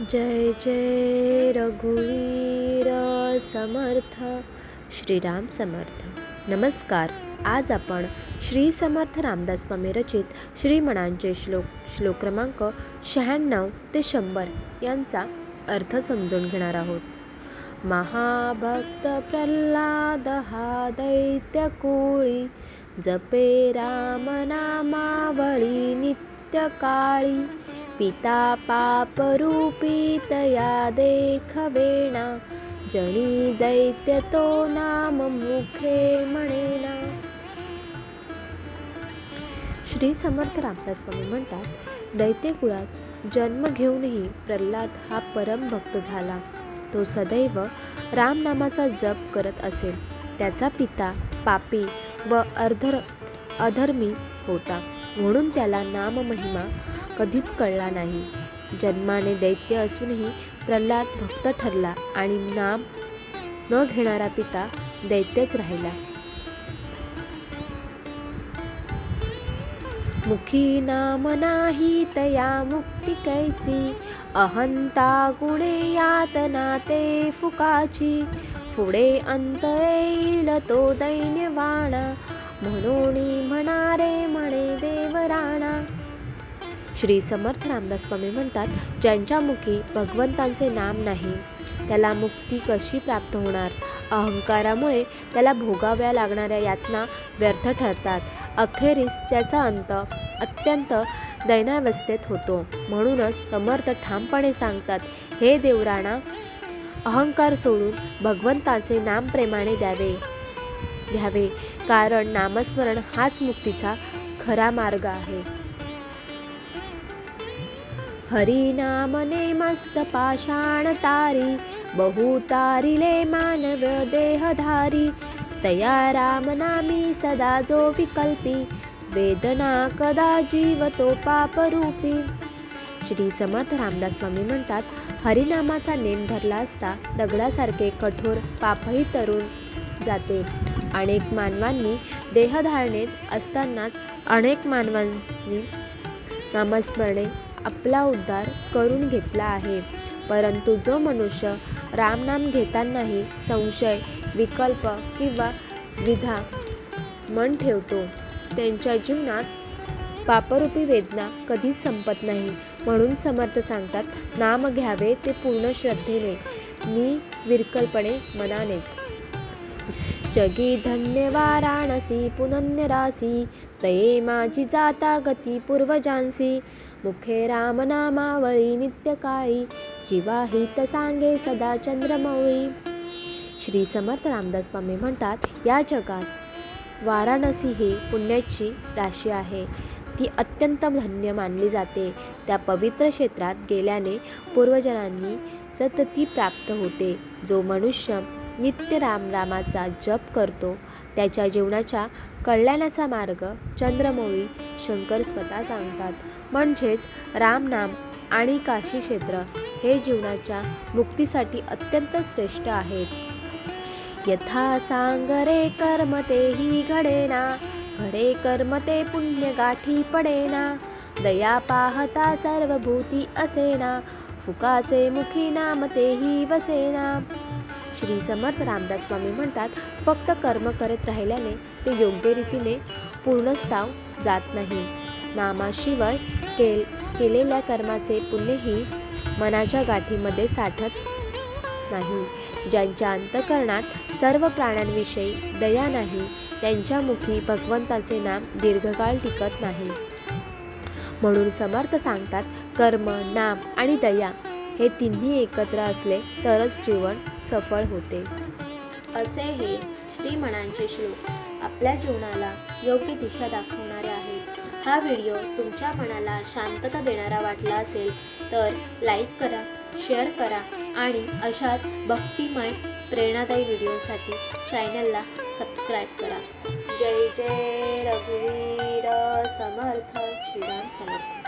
जय जय रघुवीर समर्थ श्रीराम समर्थ। नमस्कार आज आपण श्री समर्थ रामदास स्वामी रचित श्रीमणांचे श्लोक श्लोक क्रमांक शहाण्णव ते शंभर यांचा अर्थ समजून घेणार आहोत. महाभक्त प्रल्हाद हा दैत्य कोळी जपे राम नामावळी नित्य काळी पिता पापरूपी तया देखवेना जणी दैत्य तो नाम मुखे म्हणेना श्री समर्थ रामदास स्वामी म्हणतात दैत्यकुळात जन्म घेऊनही प्रल्हाद हा परम भक्त झाला. तो सदैव रामनामाचा जप करत असेल त्याचा पिता पापी व अर्धर अधर्मी होता. म्हणून त्याला नाममहिमा कधीच कळला नाही. जन्माने दैत्य असूनही प्रल्हाद भक्त ठरला आणि नाम न घेणारा पिता दैत्यच राहिला. मुखी नाम नाही तया मुक्ती कैची अहंता गुणे यातना ते फुकाची पुढे अंत येईल तो दैन्यवाणा म्हणून म्हणारे म्हणे देवराणा श्री समर्थ रामदास स्वामी म्हणतात ज्यांच्या मुखी भगवंतांचे नाम नाही त्याला मुक्ती कशी प्राप्त होणार? अहंकारामुळे त्याला भोगाव्या लागणाऱ्या यातना व्यर्थ ठरतात. अखेरीस त्याचा अंत अत्यंत दैनावस्थेत होतो. म्हणूनच समर्थ ठामपणे सांगतात हे देवराणा अहंकार सोडून भगवंताचे नाम प्रेमाने द्यावे. घ्यावे कारण नामस्मरण हाच मुक्तीचा खरा मार्ग आहे. हरिनामने मस्त पाषाण तारी मानव देहधारी. तया रामनामी सदा जो विकल्पी वेदना कदा जीवतो पापरूपी. श्री समर्थ रामदास स्वामी म्हणतात हरिनामाचा नेम धरला असता दगडासारखे कठोर पापही तरुण जाते. अनेक मानवांनी देहधारणेत असतानाच अनेक मानवांनी नामस्मरणे आपला उद्धार करून घेतला आहे. परंतु जो मनुष्य रामनाम घेतानाही संशय विकल्प किंवा विधा मन ठेवतो त्यांच्या जीवनात पापरूपी वेदना कधीच संपत नाही. म्हणून समर्थ सांगतात नाम घ्यावे ते पूर्ण श्रद्धेने मी विरकल्पणे मनानेच. जगी धन्य वाराणसी पुनन्यरासी तये माझी जाता गती पूर्वजांसी मुखे रामनामावळी नित्यकाळी जीवाहित सांगे सदा चंद्रमौळी. श्री समर्थ रामदास स्वामी म्हणतात या जगात वाराणसी ही पुण्याची राशी आहे. ती अत्यंत धन्य मानली जाते. त्या पवित्र क्षेत्रात गेल्याने पूर्वजनांनी सतती प्राप्त होते. जो मनुष्य नित्य रामरामाचा जप करतो त्याच्या जीवनाच्या कल्याणाचा मार्ग चंद्रमोळी शंकर स्वतः सांगतात. म्हणजेच रामनाम आणि काशी क्षेत्र हे जीवनाच्या मुक्तीसाठी अत्यंत श्रेष्ठ आहेत. यथा सांगरे कर्म तेही घडेना घडे कर्म ते पुण्य गाठी पडेना दया पाहता सर्वभूती असेना फुकाचे मुखी नाम तेही वसेना श्री समर्थ रामदास स्वामी म्हणतात फक्त कर्म करत राहिल्याने ते योग्य रीतीने पूर्णस्ताव जात नाही. नामाशिवाय केल केलेल्या कर्माचे पुण्यही मनाच्या गाठीमध्ये साठत नाही. ज्यांच्या अंतकरणात सर्व प्राण्यांविषयी दया नाही त्यांच्या मुखी भगवंताचे नाम दीर्घकाळ टिकत नाही. म्हणून समर्थ सांगतात कर्म नाम आणि दया हे तिन्ही एकत्र असले तरच जीवन सफळ होते. असे हे श्रीमणांचे श्लोक आपल्या जीवनाला योग्य दिशा दाखवणारे आहेत. हा व्हिडिओ तुमच्या मनाला शांतता देणारा वाटला असेल तर लाईक करा शेअर करा आणि अशाच भक्तिमय प्रेरणादायी व्हिडिओसाठी चॅनलला सबस्क्राईब करा. जय जय रघुवीर समर्थ श्रीराम समर्थ.